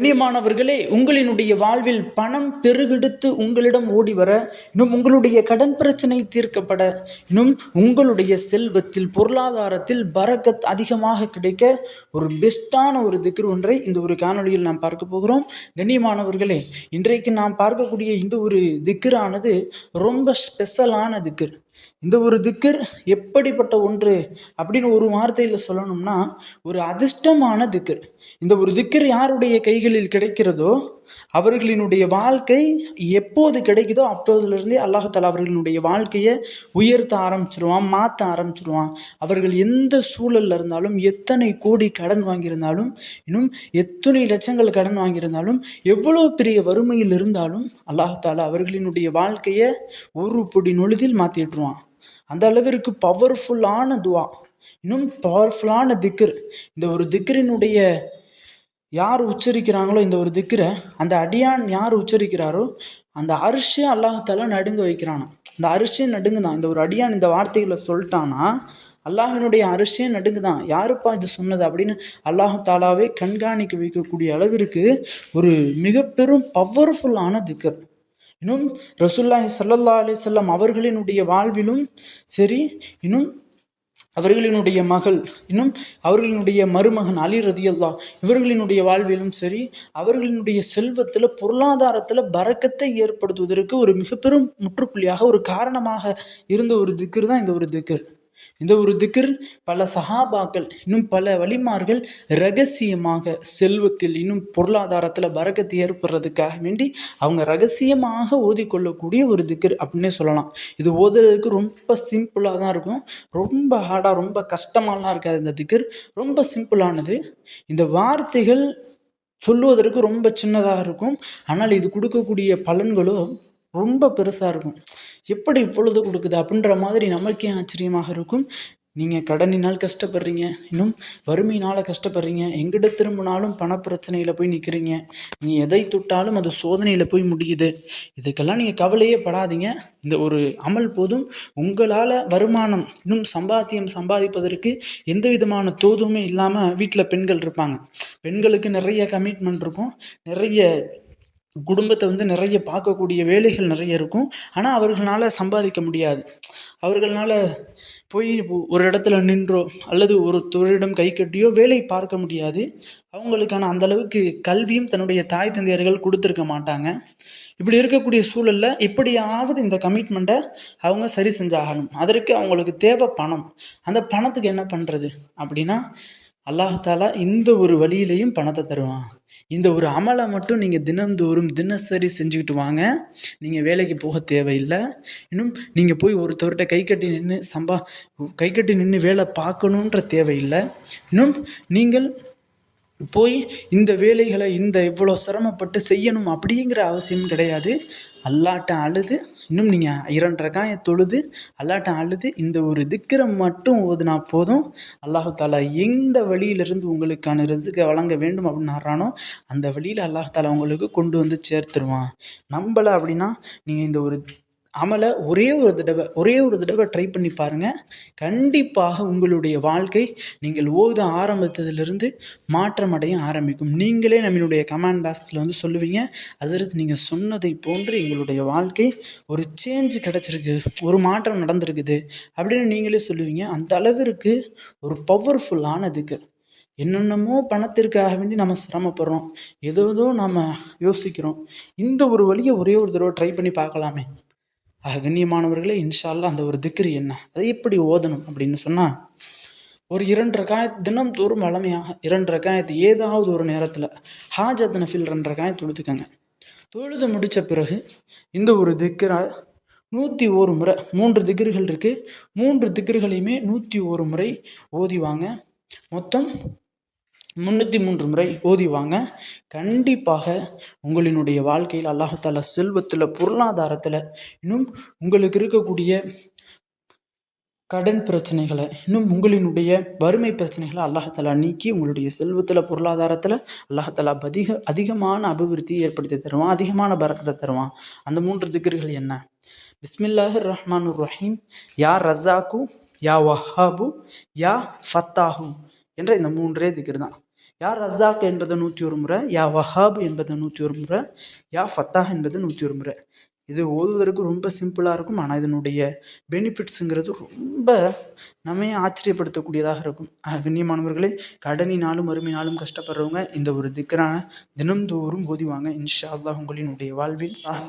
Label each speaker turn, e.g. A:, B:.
A: கண்ணியமானவர்களே உங்களினுடைய வாழ்வில் பணம் பெருகெடுத்து உங்களிடம் ஓடி வர இன்னும் உங்களுடைய கடன் பிரச்சனை தீர்க்கப்பட இன்னும் உங்களுடைய செல்வத்தில் பொருளாதாரத்தில் பரக்கத் அதிகமாக கிடைக்க ஒரு பெஸ்ட்டான ஒரு திக்ரு ஒன்றை இந்த ஒரு காணொலியில் நாம் பார்க்க போகிறோம். கண்ணியமானவர்களே இன்றைக்கு நாம் பார்க்கக்கூடிய இந்த ஒரு திக்ரானது ரொம்ப ஸ்பெஷலான திக்ர். இந்த ஒரு திக்கர் எப்படிப்பட்ட ஒன்று அப்படின்னு ஒரு வார்த்தையில் சொல்லணும்னா ஒரு அதிர்ஷ்டமான திக்கர். இந்த ஒரு திக்கர் யாருடைய கைகளில் கிடைக்கிறதோ அவர்களினுடைய வாழ்க்கை எப்போது கிடைக்குதோ அப்போதுலேருந்தே அல்லாஹால அவர்களினுடைய வாழ்க்கையை உயர்த்த ஆரம்பிச்சிருவான் மாற்ற ஆரம்பிச்சிருவான். அவர்கள் எந்த சூழலில் இருந்தாலும் எத்தனை கோடி கடன் வாங்கியிருந்தாலும் இன்னும் எத்தனை லட்சங்கள் கடன் வாங்கியிருந்தாலும் எவ்வளோ பெரிய வறுமையில் இருந்தாலும் அல்லாஹால அவர்களினுடைய வாழ்க்கையை ஒரு பொடி நொழுதில் மாற்றிட்டுருவான் அந்த அளவிற்கு பவர்ஃபுல்லான துவா இன்னும் பவர்ஃபுல்லான திக்ர். இந்த ஒரு திக்ரினுடைய யார் உச்சரிக்கிறாங்களோ இந்த ஒரு திக்கரை அந்த அடியான் யார் உச்சரிக்கிறாரோ அந்த அரிசியை அல்லாஹால நடுங்க வைக்கிறானா? இந்த அரிசியை நடுங்குதான். இந்த ஒரு அடியான் இந்த வார்த்தைகளை சொல்லிட்டானா அல்லாஹினுடைய அரிசியே நடுங்குதான். யாருப்பா இது சொன்னது அப்படின்னு அல்லாஹு தாலாவே கண்காணிக்க வைக்கக்கூடிய அளவிற்கு ஒரு மிக பெரும் பவர்ஃபுல்லான திக்கர். இன்னும் ரசுல்லாஹி சல்லல்லா அலிசல்லாம் அவர்களினுடைய வாழ்விலும் சரி இன்னும் அவர்களினுடைய மகள் இன்னும் அவர்களினுடைய மருமகன் அலி ரதியல்லா இவர்களினுடைய வாழ்விலும் சரி அவர்களினுடைய செல்வத்தில் பொருளாதாரத்தில் பறக்கத்தை ஏற்படுத்துவதற்கு ஒரு மிக பெரும் முற்றுப்புள்ளியாக ஒரு காரணமாக இருந்த ஒரு திக்கர் தான் இந்த ஒரு திக்கர் இந்த ஒரு திக்ர் பல சஹாபாக்கள் இன்னும் பல வழிமார்கள் ரகசியமாக செல்வத்தில் இன்னும் பொருளாதாரத்தில் வரக்கத்தை ஏற்படுறதுக்காக வேண்டி அவங்க ரகசியமாக ஓதிக்கொள்ளக்கூடிய ஒரு திக்ர் அப்படின்னே சொல்லலாம். இது ஓதுறதுக்கு ரொம்ப சிம்பிளாக தான் இருக்கும். ரொம்ப ஹார்டாக ரொம்ப கஷ்டமாலாம் இருக்காது இந்த திக்ர். ரொம்ப சிம்பிளானது இந்த வார்த்தைகள் சொல்லுவதற்கு ரொம்ப சின்னதாக இருக்கும். ஆனால் இது கொடுக்கக்கூடிய பலன்களோ ரொம்ப பெருசாக இருக்கும். எப்படி இவ்வளவு கொடுக்குது அப்படின்ற மாதிரி நமக்கே ஆச்சரியமாக இருக்கும். நீங்கள் கடனினால் கஷ்டப்படுறீங்க. இன்னும் வறுமையினால் கஷ்டப்படுறீங்க. எங்கிட்ட திரும்பினாலும் பணப்பிரச்சனையில் போய் நிற்கிறீங்க நீ எதை தொட்டாலும் அது சோதனையில் போய் முடியுது. இதுக்கெல்லாம் நீங்கள் கவலையே படாதீங்க. இந்த ஒரு அமல் போதும். உங்களால் வருமானம் இன்னும் சம்பாத்தியம் சம்பாதிப்பதற்கு எந்த விதமான தோதுமே இல்லாமல் வீட்டில் பெண்கள் இருப்பாங்க. பெண்களுக்கு நிறைய கமிட்மெண்ட் இருக்கும். நிறைய குடும்பத்தை வந்து நிறைய பார்க்கக்கூடிய வேலைகள் நிறைய இருக்கும். ஆனால் அவர்களால் சம்பாதிக்க முடியாது. அவர்களால் போய் ஒரு இடத்துல நின்றோ அல்லது ஒரு தொழிலிடம் கை கட்டியோ வேலை பார்க்க முடியாது. அவங்களுக்கான அந்தளவுக்கு கல்வியும் தன்னுடைய தாய் தந்தையர்கள் கொடுத்துருக்க மாட்டாங்க. இப்படி இருக்கக்கூடிய சூழலில் எப்படியாவது இந்த கமிட்மெண்ட்டை அவங்க சரி செஞ்சாகணும். அதற்கு அவங்களுக்கு தேவை பணம். அந்த பணத்துக்கு என்ன பண்ணுறது அப்படின்னா அல்லாஹாலா இந்த ஒரு வழியிலையும் பணத்தை தருவான். இந்த ஒரு அமலை மட்டும் நீங்கள் தினந்தோறும் தினசரி செஞ்சுக்கிட்டு வாங்க. நீங்கள் வேலைக்கு போக தேவையில்லை. இன்னும் நீங்கள் போய் ஒருத்தவர்கிட்ட கை கட்டி நின்று சம்பா கை கட்டி நின்று வேலை பார்க்கணுன்ற தேவையில்லை. இன்னும் நீங்கள் போய் இந்த வேலைகளை இந்த இவ்வளோ சிரமப்பட்டு செய்யணும் அப்படிங்கிற அவசியம் கிடையாது. அல்லாட்ட அழுது இன்னும் நீங்கள் இரண்டரை காய தொழுது அல்லாட்ட அழுது இந்த ஒரு திக்கிரம் மட்டும் ஓதுனா போதும். அல்லாஹு தாலா எந்த வழியிலிருந்து உங்களுக்கான ரிசுக்கை வழங்க வேண்டும் அப்படின்னு ஆடுறானோ அந்த வழியில் அல்லாஹு தாலா உங்களுக்கு கொண்டு வந்து சேர்த்துருவான். நம்பலை அப்படின்னா நீங்கள் இந்த ஒரு அமலை ஒரே ஒரு தடவை ஒரே ஒரு தடவை ட்ரை பண்ணி பாருங்கள் கண்டிப்பாக உங்களுடைய வாழ்க்கை நீங்கள் ஓத ஆரம்பித்ததுலேருந்து மாற்றமடைய ஆரம்பிக்கும். நீங்களே நம்மளுடைய கமெண்ட் பாக்ஸில் வந்து சொல்லுவீங்க. அதிலிருந்து நீங்கள் சொன்னதை போன்று எங்களுடைய வாழ்க்கை ஒரு சேஞ்ச் கிடச்சிருக்கு ஒரு மாற்றம் நடந்திருக்குது அப்படின்னு நீங்களே சொல்லுவீங்க. அந்த அளவிற்கு ஒரு பவர்ஃபுல்லானதுக்கு என்னென்னமோ பணத்திற்காக வேண்டி நம்ம சிரமப்படுறோம். ஏதோ ஏதோ நம்ம யோசிக்கிறோம். இந்த ஒரு வழியை ஒரே ஒரு தடவை ட்ரை பண்ணி பார்க்கலாமே. கண்ணியமானவர்களே இன்ஷால்லா அந்த ஒரு திக்ரி என்ன? அதை எப்படி ஓதணும் அப்படின்னு சொன்னால் ஒரு இரண்டு ரகாயத் தினம் தோறும் வளமையாக இரண்டு ரகாயத்து ஏதாவது ஒரு நேரத்தில் ஹாஜத் நஃபில் ரெண்டு ரகாயத் தொழுதுக்கங்க. தொழுது முடித்த பிறகு இந்த ஒரு திக்கரை நூற்றி ஒரு முறை மூன்று திக்ருகள் இருக்குது மூன்று திக்ருகளையுமே நூற்றி ஒரு முறை ஓதிவாங்க மொத்தம் முந்நூற்றி மூன்று முறை ஓதி வாங்க. கண்டிப்பாக உங்களினுடைய வாழ்க்கையில் அல்லாஹால செல்வத்தில் பொருளாதாரத்தில் இன்னும் உங்களுக்கு இருக்கக்கூடிய கடன் பிரச்சனைகளை இன்னும் உங்களினுடைய வறுமை பிரச்சனைகளை அல்லாஹாலா நீக்கி உங்களுடைய செல்வத்தில் பொருளாதாரத்தில் அல்லாஹாலா அதிக அதிகமான அபிவிருத்தியை ஏற்படுத்தி தருவான் அதிகமான பறக்கத்தை தருவான். அந்த மூன்று திக்கர்கள் என்ன? பிஸ்மில்லாஹிர் ரஹ்மான் ரஹீம் யா ரஸாக்கு யா வஹாபு யா ஃபத்தாஹு என்ற இந்த மூன்றே திக்கர் தான் யா ரஸாக் என்பது நூற்றி ஒரு முறை யா வஹாப் என்பது நூற்றி ஒரு முறை யா ஃபத்தாஹ் என்பது நூற்றி ஒரு முறை. இது ஓதுவதற்கு ரொம்ப சிம்பிளாக இருக்கும் ஆனால் இதனுடைய பெனிஃபிட்ஸுங்கிறது ரொம்ப நம்மையே ஆச்சரியப்படுத்தக்கூடியதாக இருக்கும். ஆக, கண்ணியமானவர்களே கடனினாலும் வறுமையினாலும் கஷ்டப்படுறவங்க இந்த ஒரு திக்கரான தினந்தோறும் ஓதிவாங்க. இன்ஷா அல்லாஹ் உங்களினுடைய வாழ்வில். அல்லாஹ்